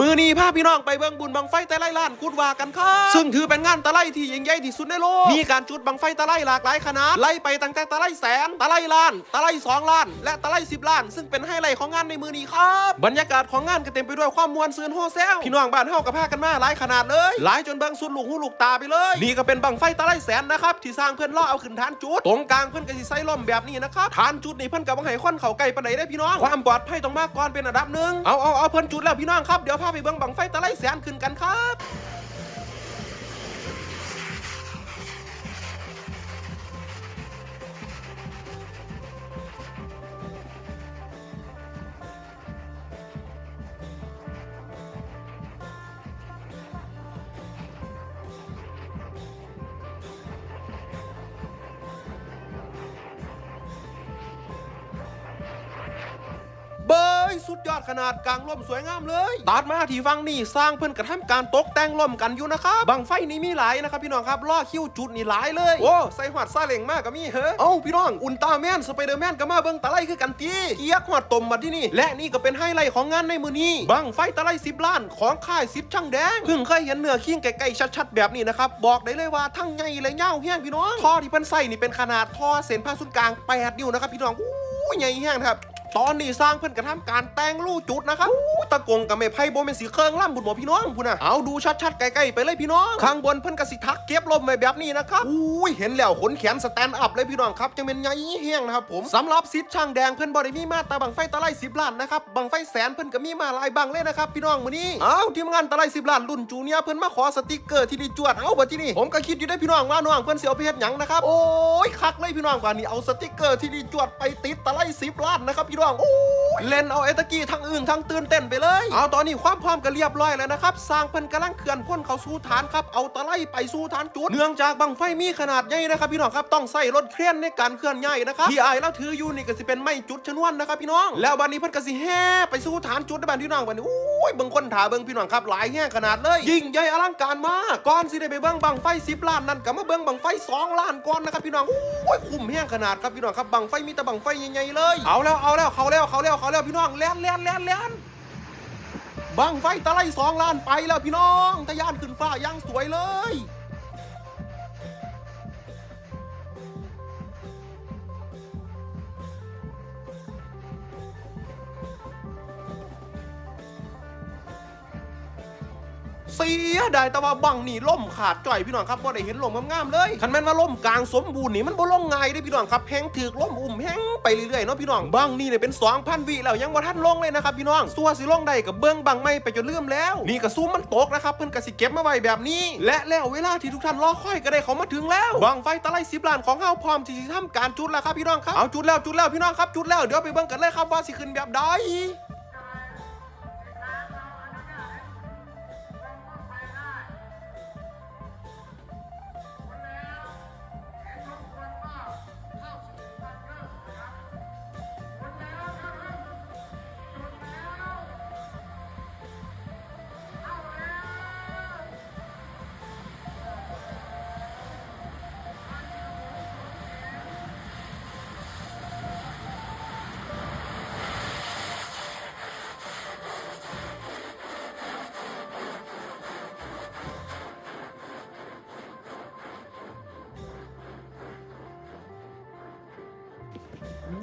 มือนี้พาพี่น้องไปเบิ่งบุญบังไฟตะไลล้านกุดว่ากันครับซึ่งถือเป็นงานตะไลที่ยิ่งใหญ่ที่สุดในโลก มีการจุดบังไฟตะไลหลากหลายขนาด ไล่ไปตั้งแต่ตะไลแสน ตะไลล้าน ตะไลสองล้าน และตะไลสิบล้าน ซึ่งเป็นไฮไลท์ของงานในมือนี้ครับ บรรยากาศของงานก็เต็มไปด้วยความมวลซืนโฮเซล พี่น้องบ้านเฮากับพากันมาหลายขนาดเลย หลายจนเบิ่งสุดลูกหูลูกตาไปเลย นี่ก็เป็นบังไฟตะไลแสนนะครับที่สร้างเพื่อนล่อเอาขึ้นฐานจุด ตรงกลางเพื่อนก็สิใส่ล่มแบบนี้นะครับฐานจุดนี่เพื่อนกับบังไห้ควันเขาไก่ปานใดได้อพี่น้อง ความปลอดภัยต้องมาก่อนเป็นอันดับหนึ่งเอาเอาเอาเพื่อนจุดแล้วพี่น้องครับเดี๋ยวพาไปเบิ่งบังไฟตะไลแสนขึ้นกันครับเบ สุดยอดขนาดกลางล่มสวยงามเลยตัดมาที่ฟังนี่สร้างเพิ่นกระทำการตกแต่งล่มกันอยู่นะครับบังไฟนี่มีหลายนะครับพี่น้องครับล่อคิ้วจุดนี่หลายเลยโอ้ใส่หอดซาเล็งมากก็มีเฮ้เอ้าพี่น้องอุลตร้าแมนสไปเดอร์แมนก็มาเบิ่งตะไลคือกันตีเกียกหอดตมมาที่นี่ และนี่ก็เป็นไฮไลท์ของงานในมือนี้บังไฟตะไลสิบล้านของค่ายสิบช่างแดงเพิ่งเคยเห็นเนื้อขี้งไก่ๆชัดๆแบบนี้นะครับบอกได้เลยว่าทั้งใหญ่และยาวแห้งพี่น้องท่อที่เพิ่นใส่นี่เป็นขนาดท่อเส้นผ่าศูนย์กลาง8นิ้วนะครับพี่น้องอู้ใหญ่แห้งครับ ตอนนี้สร้างเพิ่นกระทำการแต่งลู่จุดนะครับอู้ตะกงกับไม่ไพ่โบเป็นสีเครื่องล่ำบุญหมอพี่น้องพูนะเอาดูชัดๆใกล้ๆไปเลยพี่น้อง ข้างบนเพิ่นกระสิทักเก็บลมไว้แบบนี้นะครับอุ้ยเห็นแล้วขนแขนสแตนด์อัพเลยพี่น้องครับจะเป็นไงเฮี้ยงนะครับผมสำหรับซิดช่างแดงเพิ่นบริมีมาตาบังไฟตะไลสิบล้านนะครับบังไฟแสนเพิ่นก็มีมาหลายบังเลยนะครับพี่น้องมื้อนี้เอาทีมงานตะไลสิบล้านรุ่นจูเนียร์เพิ่นมาขอสติกเกอร์ที่ดีจวดเอาบัดที่นี่ผมก็คิดอยู่ได้อพี่น้องว่าน้องเพิ่นสิเอาไปเฮ็ดหยังนะครับโอ้ยคักเลยพี่น้องกว่านี้เอาสติกเกอร์ที่ดีจวดไปติดตะไลสิบล้านนะครับพี่น้องโอ้ย เล่นเอาไอ้ตะกี้ทั้งอื่นทั้งตื่นเต้นไปเลย เอาตอนนี้ความพร้อมก็เรียบร้อยแล้วนะครับ สร้างเพิ่นกำลังเคลื่อนพ่นเขาสู่ฐานครับ เอาตะไลไปสู่ฐานจุด เนื่องจากบังไฟมีขนาดใหญ่นะครับพี่น้องครับ ต้องใส่รถเครนในการเคลื่อนย้ายนะครับ ที่อายแล้วถืออยู่นี่ก็สิเป็นไม้จุดชนวนนะครับพี่น้อง แล้วบันนี้เพิ่นก็สิแห่ไปสู่ฐานจุดในบ้านพี่น้องบันนี้อ้ยเบิ่งคนถาเบิ่งพี่น้องครับหลายแห่ขนาดเลย ยิ่งใหญ่อลังการมากก่อนสิได้ไปเบิ่งบังไฟ 10 ล้านนั่นก็มาเบิ่งบังไฟ 2 ล้านก่อนนะครับพี่น้องโอ้ยคุ้มแห้งขนาดครับพี่น้องครับบังไฟมีแต่บังไฟใหญ่ๆเลย เอาแล้วเอาแล้วเขาแล้วเขาแล้วเขาแล้วพี่น้องแล่นแล่นแล่นแล่นบังไฟตะไลสองล้านไปแล้วพี่น้องทะยานขึ้นฟ้ายังสวยเลย เสียดายแต่ว่าบังนี่ล่มขาดจ่อยพี่น้องครับบ่ได้เห็นลมงามๆเลยคันแม่นว่าล่มกลางสมบูรณ์นี่มันบ่ลงง่ายเด้พี่น้องครับแพงถือกล่มอุ่มแฮงไปเรื่อยๆเนาะพี่น้องบังนี่เนี่ยเป็น2,000วิแล้วยังบ่ทันลงเลยนะครับพี่น้องสัวสิลงได้กับเบิ่งบังไม่ไปจนลืมแล้ว นี่ก็ซูมมันตกนะครับเพิ่นก็สิเก็บมาไว้แบบนี้ และแล้วเวลาที่ทุกท่านรอคอยก็ได้เขามาถึงแล้วบังไฟตะไล10ล้านของเฮาพร้อมที่จะทำการจุดแล้วครับพี่น้องครับเอาจุดแล้วจุดแล้วพี่น้องครับจุดแล้วเดี๋ยวไปเบิ่งกันเลยครับว่าสิขึ้นแบบใด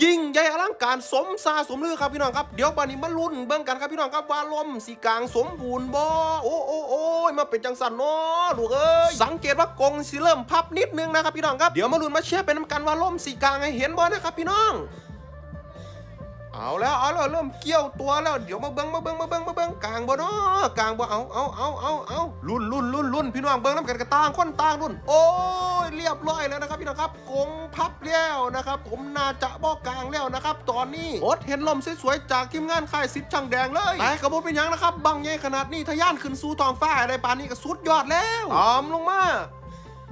ยิ่งใหญ่อลังการสมซาสมลือครับพี่น้องครับเดี๋ยวบานี้มาลุ้นเบิ่งกันครับพี่น้องครับว่าลมสีกลางสมบูรณ์บ่โอ้โอ้โอ้ยมาเป็นจังสันเนาะลูกเอ้ยสังเกตว่ากงสิเริ่มพับนิดนึงนะครับพี่น้องครับเดี๋ยวมาลุ้นมาเชียร์เป็นน้ำกันว่าลมสีกลางให้เห็นบ่นะครับพี่น้อง เอาแล้วเอาแล้วเริ่มเกี่ยวตัวแล้วเดี๋ยวมาเบิ้งมาเบิ้งมาเบิ้งมาเบิ้งกลางบ่เนาะกลางบ่เอาเอาเอาเอาเอารุ่นรุ่นรุ่นรุ่นพี่น้องเบิ้งน้ำกันกระต่างคนต่างรุ่น โอ้ยเรียบร้อยแล้วนะครับพี่น้องครับกงพับแล้วนะครับ ผมน่าจะบ่กลางแล้วนะครับ ตอนนี้อดเห็นลมสวยๆจากทีมงานค่ายสิทธิ์ช่างแดงเลยแต่กระโบเป็นยังนะครับบังใหญ่ขนาดนี้ทะยานขึ้นสู่ท้องฟ้าอะไรปานนี้ก็สุดยอดแล้วตามลงมา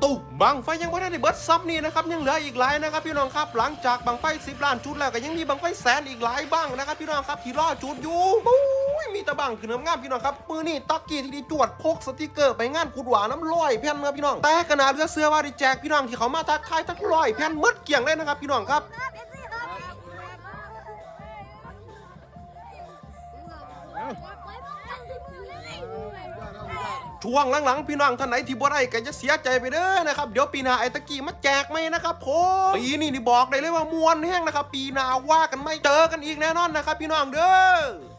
ตุกบังไฟยังไม่ได้เบิร์ดซับนี่นะครับยังเหลืออีกหลายนะครับพี่น้องครับหลังจากบังไฟ10ล้านจุดแล้วก็ยังมีบังไฟแสนอีกหลายบ้างนะครับพี่น้องครับที่รอจุดอยู่ปุ้ยมีตะบังขึ้นงามพี่น้องครับมือนี่ตักกี้ที่ดีจวดพกสติกเกอร์ไปงานขุดหวาน้ำลอยแผ่นนะพี่น้องแต่ขนาดเรือเสื้อว่าดิแจกพี่น้องที่เขามาทักทายทักลอยแผ่นมืดเกี่ยงเลยนะครับพี่น้องครับ ช่วงหลังๆพี่น้องท่านไหนที่บ่ได้ก็จะเสียใจไปเด้อนะครับเดี๋ยวปีหน้าไอ้ตะกี้มาแจกไหมนะครับผมปีนี้นี่บอกได้เลยว่ามวนแห้งนะครับปีหน้าว่ากันไม่เจอกันอีกแน่นอนนะครับพี่น้องเด้อ